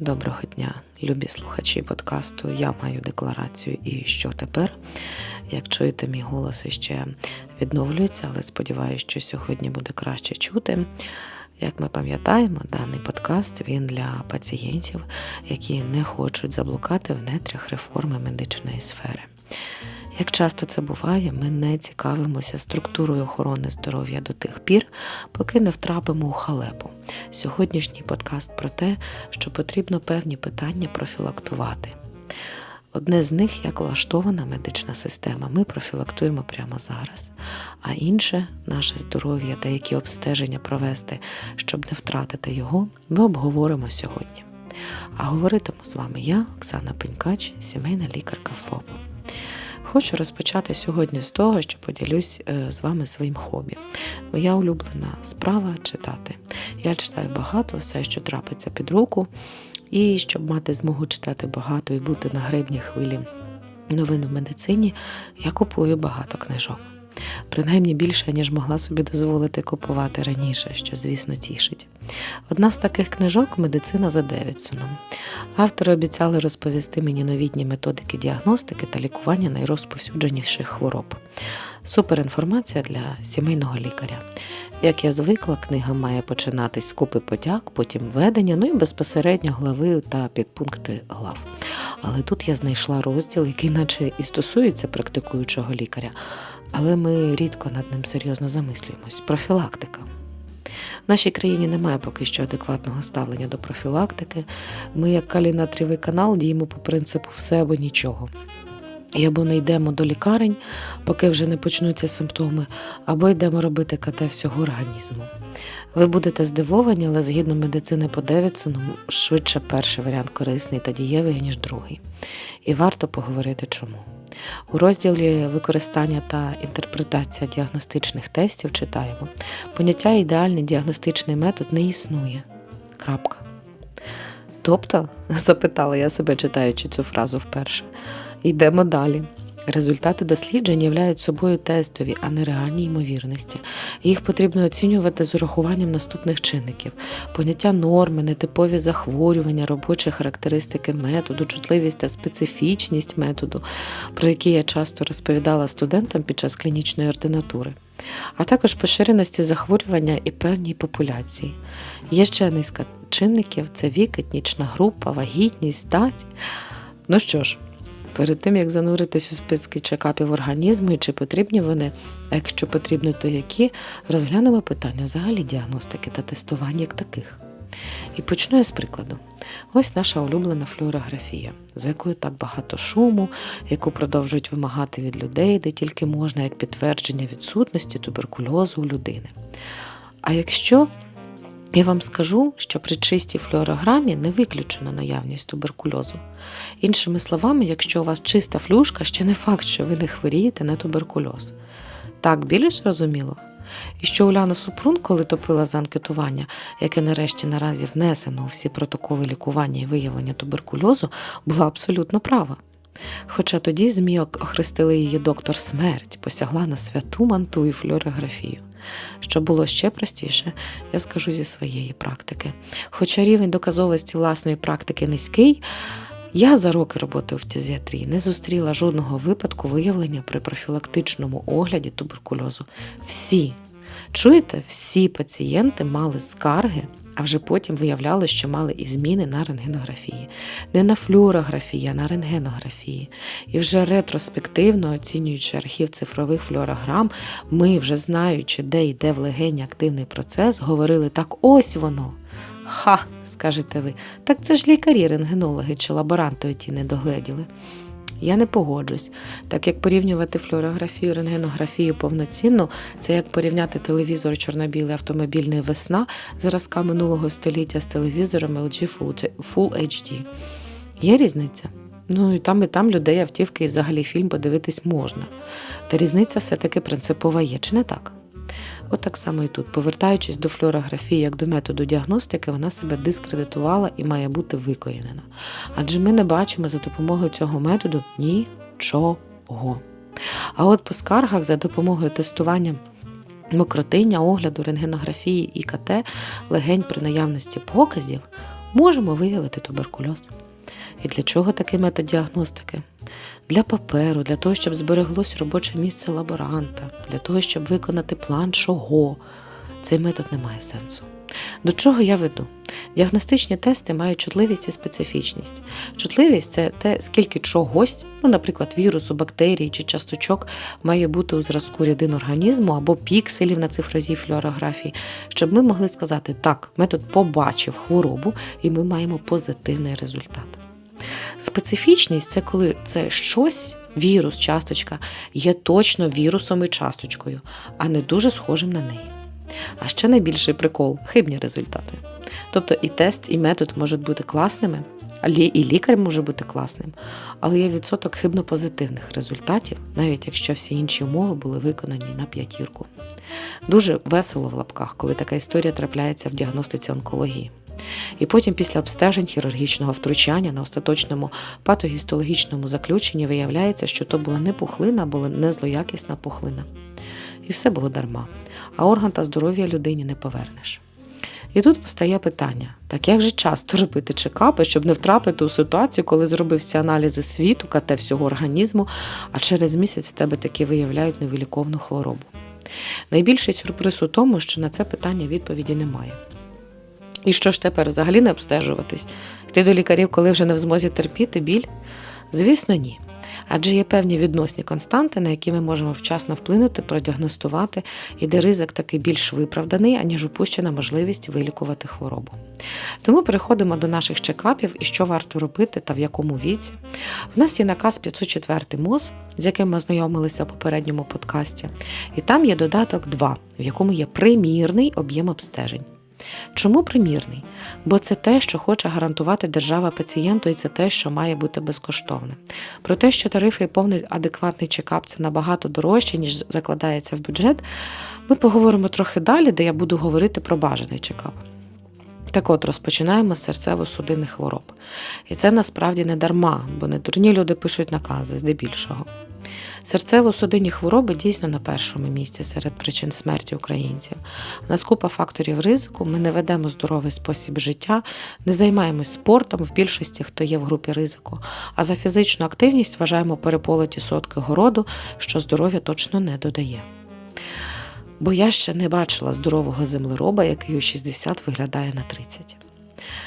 Доброго дня, любі слухачі подкасту. Я маю декларацію і що тепер. Як чуєте, мій голос іще відновлюється, але сподіваюся, що сьогодні буде краще чути. Як ми пам'ятаємо, даний подкаст він для пацієнтів, які не хочуть заблукати в нетрях реформи медичної сфери. Як часто це буває, ми не цікавимося структурою охорони здоров'я до тих пір, поки не втрапимо у халепу. Сьогоднішній подкаст про те, що потрібно певні питання профілактувати. Одне з них як влаштована медична система. Ми профілактуємо прямо зараз, а інше наше здоров'я та які обстеження провести, щоб не втратити його, ми обговоримо сьогодні. А говоритиму з вами я, Оксана Пенькач, сімейна лікарка ФОП. Хочу розпочати сьогодні з того, що поділюсь е, з вами своїм хобі. Моя улюблена справа читати. Я читаю багато, все, що трапиться під руку, і щоб мати змогу читати багато і бути на гребні хвилі новин в медицині, я купую багато книжок. Принаймні більше, ніж могла собі дозволити купувати раніше, що, звісно, тішить. Одна з таких книжок медицина за Девідсоном. Автори обіцяли розповісти мені новітні методики діагностики та лікування найрозповсюдженіших хвороб. Суперінформація для сімейного лікаря. Як я звикла, книга має починатись з купи подяк, потім ведення, ну і безпосередньо глави та підпункти глав. Але тут я знайшла розділ, який наче і стосується практикуючого лікаря, але ми рідко над ним серйозно замислюємось. Профілактика. В нашій країні немає поки що адекватного ставлення до профілактики. Ми, як калінатрівий канал, діємо по принципу все або нічого. І або не йдемо до лікарень, поки вже не почнуться симптоми, або йдемо робити КТ всього організму. Ви будете здивовані, але згідно медицини по Девідсону, швидше перший варіант корисний та дієвий, ніж другий. І варто поговорити чому. У розділі використання та інтерпретація діагностичних тестів читаємо: поняття ідеальний діагностичний метод не існує. Крапка. Тобто, запитала я себе, читаючи цю фразу вперше, йдемо далі. Результати досліджень являють собою тестові, а не реальні ймовірності. Їх потрібно оцінювати з урахуванням наступних чинників: поняття норми, нетипові захворювання, робочі характеристики методу, чутливість та специфічність методу, про які я часто розповідала студентам під час клінічної ординатури, а також поширеності захворювання і певній популяції. Є ще низка чинників: це вік, етнічна група, вагітність, стать. Ну що ж. Перед тим як зануритись у списки чекапів організму і чи потрібні вони, а якщо потрібно, то які, розглянемо питання взагалі діагностики та тестування як таких. І почну я з прикладу. Ось наша улюблена флюорографія, за якою так багато шуму, яку продовжують вимагати від людей, де тільки можна, як підтвердження відсутності туберкульозу у людини. А якщо я вам скажу, що при чистій флюорограмі не виключено наявність туберкульозу. Іншими словами, якщо у вас чиста флюшка, ще не факт, що ви не хворієте на туберкульоз. Так більш зрозуміло? І що Уляна Супрун, коли топила за анкетування, яке нарешті наразі внесено у всі протоколи лікування і виявлення туберкульозу, була абсолютно права. Хоча тоді ЗМІ охрестили її доктор смерть, посягла на святу манту і флюорографію. Що було ще простіше, я скажу зі своєї практики. Хоча рівень доказовості власної практики низький, я за роки роботи в фтизіатрії не зустріла жодного випадку виявлення при профілактичному огляді туберкульозу. Всі, чуєте, всі пацієнти мали скарги. А вже потім виявляли, що мали і зміни на рентгенографії, не на флюорографії, а на рентгенографії. І вже ретроспективно оцінюючи архів цифрових флюорограм, ми, вже знаючи, де йде в легені активний процес, говорили так: ось воно. Ха, скажете ви, так це ж лікарі, рентгенологи чи лаборанти оті не догледіли. Я не погоджусь, так як порівнювати флюорографію, рентгенографію повноцінно, це як порівняти телевізор чорно-білий автомобільний весна зразка минулого століття з телевізором LG Full HD. Є різниця? Ну і там, і там людей автівки і взагалі фільм подивитись можна. Та різниця все-таки принципова є, чи не так? От само і тут, повертаючись до флюорографії як до методу діагностики, вона себе дискредитувала і має бути викорінена. Адже ми не бачимо за допомогою цього методу нічого. А от по скаргах за допомогою тестування мокротиння, огляду, рентгенографії і КТ легень при наявності показів можемо виявити туберкульоз. І для чого такий метод діагностики? Для паперу, для того, щоб збереглось робоче місце лаборанта, для того, щоб виконати план чого. Цей метод не має сенсу. До чого я веду? Діагностичні тести мають чутливість і специфічність. Чутливість це те, скільки чогось, ну, наприклад, вірусу, бактерій чи часточок має бути у зразку рідин організму або пікселів на цифровій флюорографії, щоб ми могли сказати, так, метод побачив хворобу і ми маємо позитивний результат. Специфічність це коли це щось, вірус, часточка, є точно вірусом і часточкою, а не дуже схожим на неї. А ще найбільший прикол хибні результати. Тобто і тест, і метод можуть бути класними, і лікар може бути класним, але є відсоток хибно-позитивних результатів, навіть якщо всі інші умови були виконані на п'ятірку. Дуже весело в лапках, коли така історія трапляється в діагностиці онкології. І потім, після обстежень хірургічного втручання на остаточному патогістологічному заключенні виявляється, що то була не пухлина, була не злоякісна пухлина. І все було дарма, а орган та здоров'я людині не повернеш. І тут постає питання: так як же часто робити чекапи, щоб не втрапити у ситуацію, коли зробив всі аналізи світу, КТ всього організму, а через місяць в тебе таки виявляють невиліковну хворобу? Найбільший сюрприз у тому, що на це питання відповіді немає. І що ж тепер взагалі не обстежуватись? Йти до лікарів, коли вже не в змозі терпіти біль? Звісно, ні. Адже є певні відносні константи, на які ми можемо вчасно вплинути, продіагностувати, і де ризик такий більш виправданий, аніж упущена можливість вилікувати хворобу. Тому переходимо до наших чекапів і що варто робити та в якому віці. В нас є наказ 504 МОЗ, з яким ми ознайомилися в попередньому подкасті, і там є додаток 2, в якому є примірний об'єм обстежень. Чому примірний? Бо це те, що хоче гарантувати держава пацієнту, і це те, що має бути безкоштовним. Про те, що тарифи і повний адекватний чекап це набагато дорожче, ніж закладається в бюджет, ми поговоримо трохи далі, де я буду говорити про бажаний чекап. Так от розпочинаємо з серцево-судинних хвороб. І це насправді не дарма, бо не дурні люди пишуть накази здебільшого. Серцево-судинні хвороби дійсно на першому місці серед причин смерті українців. У нас купа факторів ризику, ми не ведемо здоровий спосіб життя, не займаємось спортом в більшості, хто є в групі ризику, а за фізичну активність вважаємо переполоті сотки городу, що здоров'я точно не додає. Бо я ще не бачила здорового землероба, який у 60 виглядає на 30.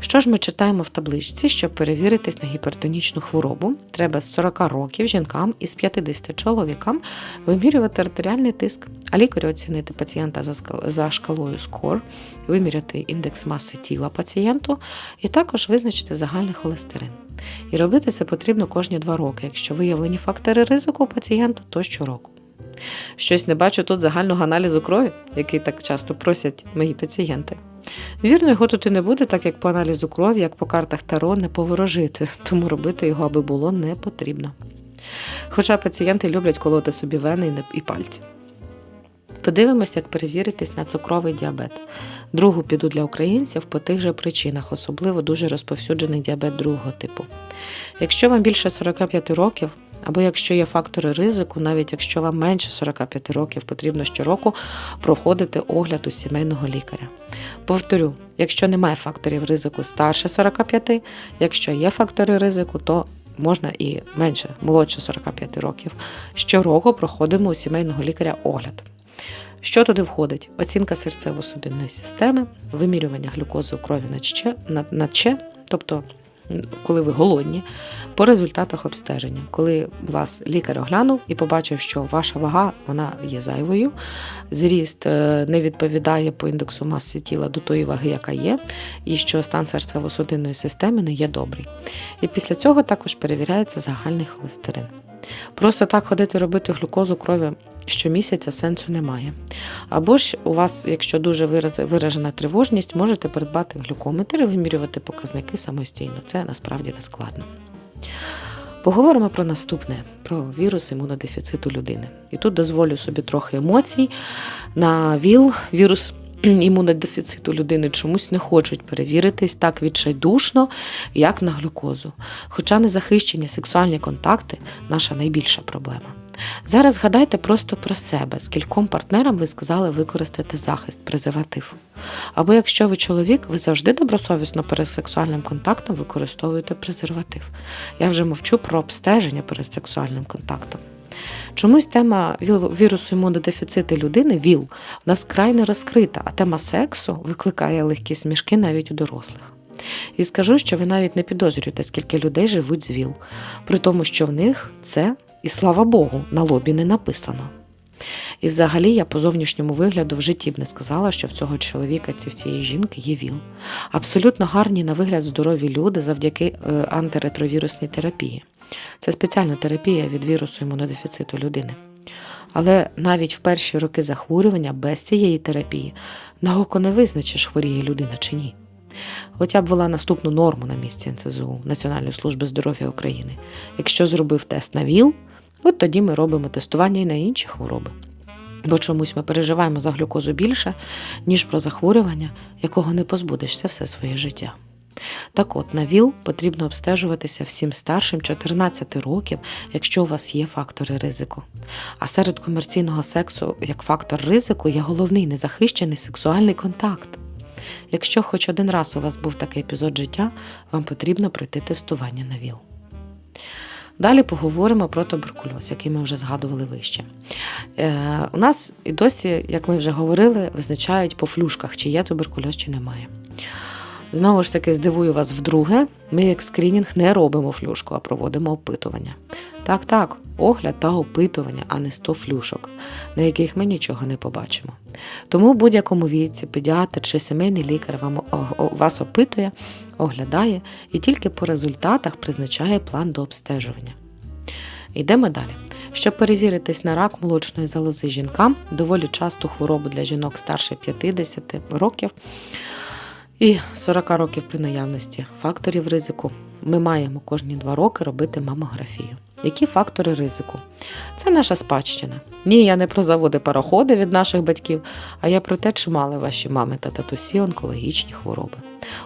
Що ж ми читаємо в табличці, щоб перевіритись на гіпертонічну хворобу, треба з 40 років жінкам і з 50 чоловікам вимірювати артеріальний тиск, а лікарю оцінити пацієнта за шкалою SCORE, виміряти індекс маси тіла пацієнту і також визначити загальний холестерин. І робити це потрібно кожні 2 роки, якщо виявлені фактори ризику у пацієнта, то щороку. Щось не бачу тут загального аналізу крові, який так часто просять мої пацієнти. Вірно, його тут і не буде, так як по аналізу крові, як по картах Таро, не поворожити, тому робити його, аби було не потрібно. Хоча пацієнти люблять колоти собі вени і пальці. Подивимося, як перевіритись на цукровий діабет. Другу піду для українців по тих же причинах, особливо дуже розповсюджений діабет другого типу. Якщо вам більше 45 років, або якщо є фактори ризику, навіть якщо вам менше 45 років, потрібно щороку проходити огляд у сімейного лікаря. Повторю, якщо немає факторів ризику старше 45, якщо є фактори ризику, то можна і менше, молодше 45 років. Щороку проходимо у сімейного лікаря огляд. Що туди входить? Оцінка серцево-судинної системи, вимірювання глюкози у крові на ЧЕ, тобто коли ви голодні, по результатах обстеження, коли вас лікар оглянув і побачив, що ваша вага вона є зайвою, зріст е, не відповідає по індексу маси тіла до тої ваги, яка є, і що стан серцево-судинної системи не є добрий. І після цього також перевіряється загальний холестерин. Просто так ходити робити глюкозу крові щомісяця сенсу немає. Або ж у вас, якщо дуже виражена тривожність, можете придбати глюкометр і вимірювати показники самостійно. Це насправді не складно. Поговоримо про наступне: про вірус імунодефіциту людини. І тут дозволю собі трохи емоцій. На ВІЛ, вірус імунодефіциту людини чомусь не хочуть перевіритись так відчайдушно, як на глюкозу. Хоча незахищені сексуальні контакти наша найбільша проблема. Зараз згадайте просто про себе, скільком партнерам ви сказали використати захист, презерватив. Або якщо ви чоловік, ви завжди добросовісно перед сексуальним контактом використовуєте презерватив. Я вже мовчу про обстеження перед сексуальним контактом. Чомусь тема вірусу імунодефіциту людини ВІЛ у нас край не розкрита, а тема сексу викликає легкі смішки навіть у дорослих. І скажу, що ви навіть не підозрюєте, скільки людей живуть з ВІЛ, при тому, що в них це, і слава Богу, на лобі не написано. І взагалі я по зовнішньому вигляду в житті б не сказала, що в цього чоловіка чи в цієї жінки є ВІЛ. Абсолютно гарні на вигляд здорові люди завдяки е, антиретровірусній терапії. Це спеціальна терапія від вірусу імунодефіциту людини. Але навіть в перші роки захворювання без цієї терапії на око не визначиш, хворіє людина чи ні. Я б ввела наступну норму на місці НЦЗУ Національної служби здоров'я України. Якщо зробив тест на ВІЛ, от тоді ми робимо тестування і на інші хвороби. Бо чомусь ми переживаємо за глюкозу більше, ніж про захворювання, якого не позбудешся все своє життя. Так от, на ВІЛ потрібно обстежуватися всім старшим 14 років, якщо у вас є фактори ризику. А серед комерційного сексу як фактор ризику є головний незахищений сексуальний контакт. Якщо хоч один раз у вас був такий епізод життя, вам потрібно пройти тестування на ВІЛ. Далі поговоримо про туберкульоз, який ми вже згадували вище. Е, у нас і досі, як ми вже говорили, визначають по флюшках, чи є туберкульоз, чи немає. Знову ж таки, здивую вас вдруге, ми як скринінг не робимо флюшку, а проводимо опитування. Так, так, огляд та опитування, а не 100 флюшок, на яких ми нічого не побачимо. Тому будь-якому віці педіатр чи сімейний лікар вам, вас опитує, оглядає і тільки по результатах призначає план до обстежування. Йдемо далі. Щоб перевіритись на рак молочної залози жінкам, доволі часту хворобу для жінок старше 50 років і 40 років при наявності факторів ризику, ми маємо кожні 2 роки робити мамографію. Які фактори ризику? Це наша спадщина. Ні, я не про заводи пароходи від наших батьків, а я про те, чи мали ваші мами та татусі онкологічні хвороби.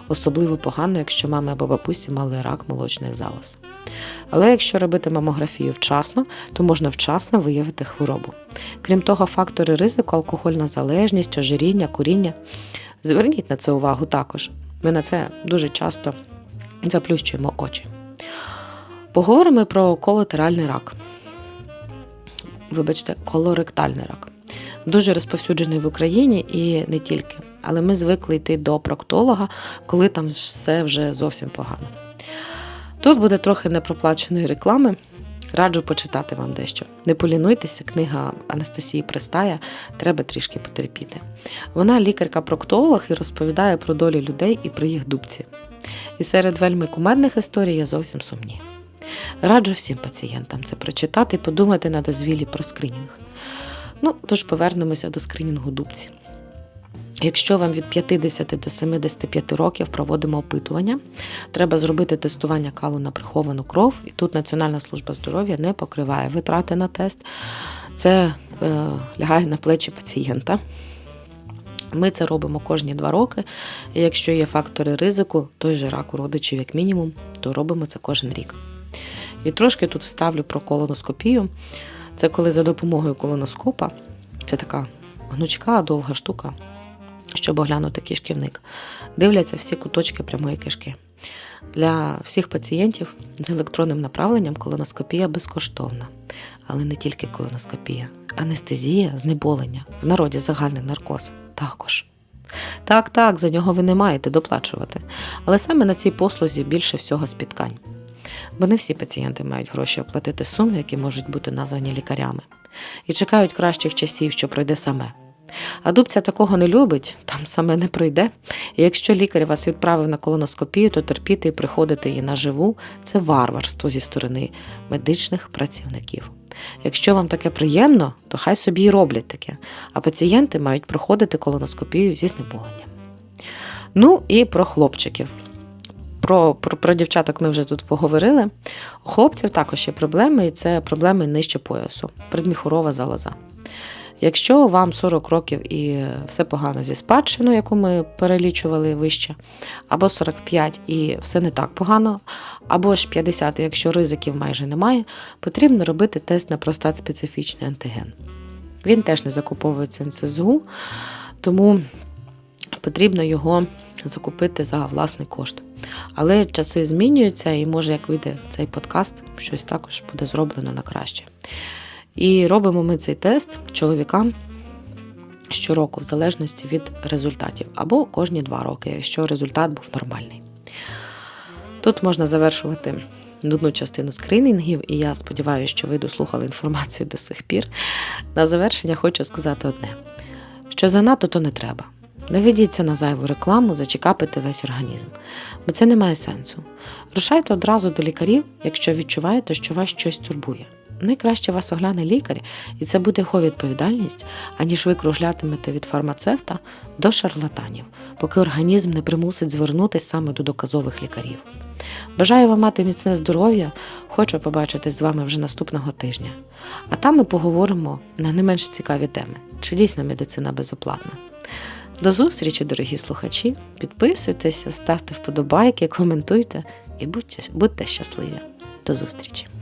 Особливо погано, якщо мами або бабусі мали рак молочних залоз. Але якщо робити мамографію вчасно, то можна вчасно виявити хворобу. Крім того, фактори ризику, алкогольна залежність, ожиріння, куріння. Зверніть на це увагу також. Ми на це дуже часто заплющуємо очі. Поговоримо про колатеральний рак. Вибачте, колоректальний рак. Дуже розповсюджений в Україні і не тільки. Але ми звикли йти до проктолога, коли там все вже зовсім погано. Тут буде трохи непроплаченої реклами. Раджу почитати вам дещо. Не полінуйтеся, книга Анастасії Пристая треба трішки потерпіти. Вона лікарка-проктолог і розповідає про долі людей і про їх дубці. І серед вельми кумедних історій є зовсім сумні. Раджу всім пацієнтам це прочитати і подумати на дозвілі про скринінг. Ну, тож повернемося до скринінгу дубці. Якщо вам від 50 до 75 років проводимо опитування, треба зробити тестування калу на приховану кров, і тут Національна служба здоров'я не покриває витрати на тест. Це е, лягає на плечі пацієнта. Ми це робимо кожні два роки. І якщо є фактори ризику, той же рак у родичів, як мінімум, то робимо це кожен рік. І трошки тут вставлю про колоноскопію. Це коли за допомогою колоноскопа, це така гнучка, довга штука, щоб оглянути кишківник, дивляться всі куточки прямої кишки. Для всіх пацієнтів з електронним направленням колоноскопія безкоштовна, але не тільки колоноскопія, анестезія, знеболення, в народі загальний наркоз також. Так, так, за нього ви не маєте доплачувати, але саме на цій послузі більше всього спіткань. Бо не всі пацієнти мають гроші оплатити суми, які можуть бути названі лікарями, і чекають кращих часів, що пройде саме. А дубця такого не любить, там саме не пройде. І якщо лікар вас відправив на колоноскопію, то терпіти і приходити її наживу це варварство зі сторони медичних працівників. Якщо вам таке приємно, то хай собі і роблять таке, а пацієнти мають проходити колоноскопію зі знеболенням. Ну і про хлопчиків. Про, про, про дівчаток ми вже тут поговорили. У хлопців також є проблеми, і це проблеми нижче поясу, предміхурова залоза. Якщо вам 40 років і все погано зі спадщиною, яку ми перелічували вище, або 45 і все не так погано, або ж 50, якщо ризиків майже немає, потрібно робити тест на простат специфічний антиген. Він теж не закуповується НСЗУ, тому потрібно його закупити за власний кошт. Але часи змінюються, і може, як вийде цей подкаст, щось також буде зроблено на краще. І робимо ми цей тест чоловікам щороку, в залежності від результатів, або кожні два роки, якщо результат був нормальний. Тут можна завершувати одну частину скринінгів, і я сподіваюся, що ви дослухали інформацію до сих пір. На завершення хочу сказати одне: що занадто то не треба. Не ведіться на зайву рекламу, зачекапити весь організм, бо це не має сенсу. Рушайте одразу до лікарів, якщо відчуваєте, що вас щось турбує. Найкраще вас огляне лікар, і це буде його відповідальність, аніж ви кружлятимете від фармацевта до шарлатанів, поки організм не примусить звернутися саме до доказових лікарів. Бажаю вам мати міцне здоров'я, хочу побачити з вами вже наступного тижня. А там ми поговоримо на не менш цікаві теми, чи дійсно медицина безоплатна. До зустрічі, дорогі слухачі. Підписуйтеся, ставте вподобайки, коментуйте і будьте, будьте щасливі. До зустрічі!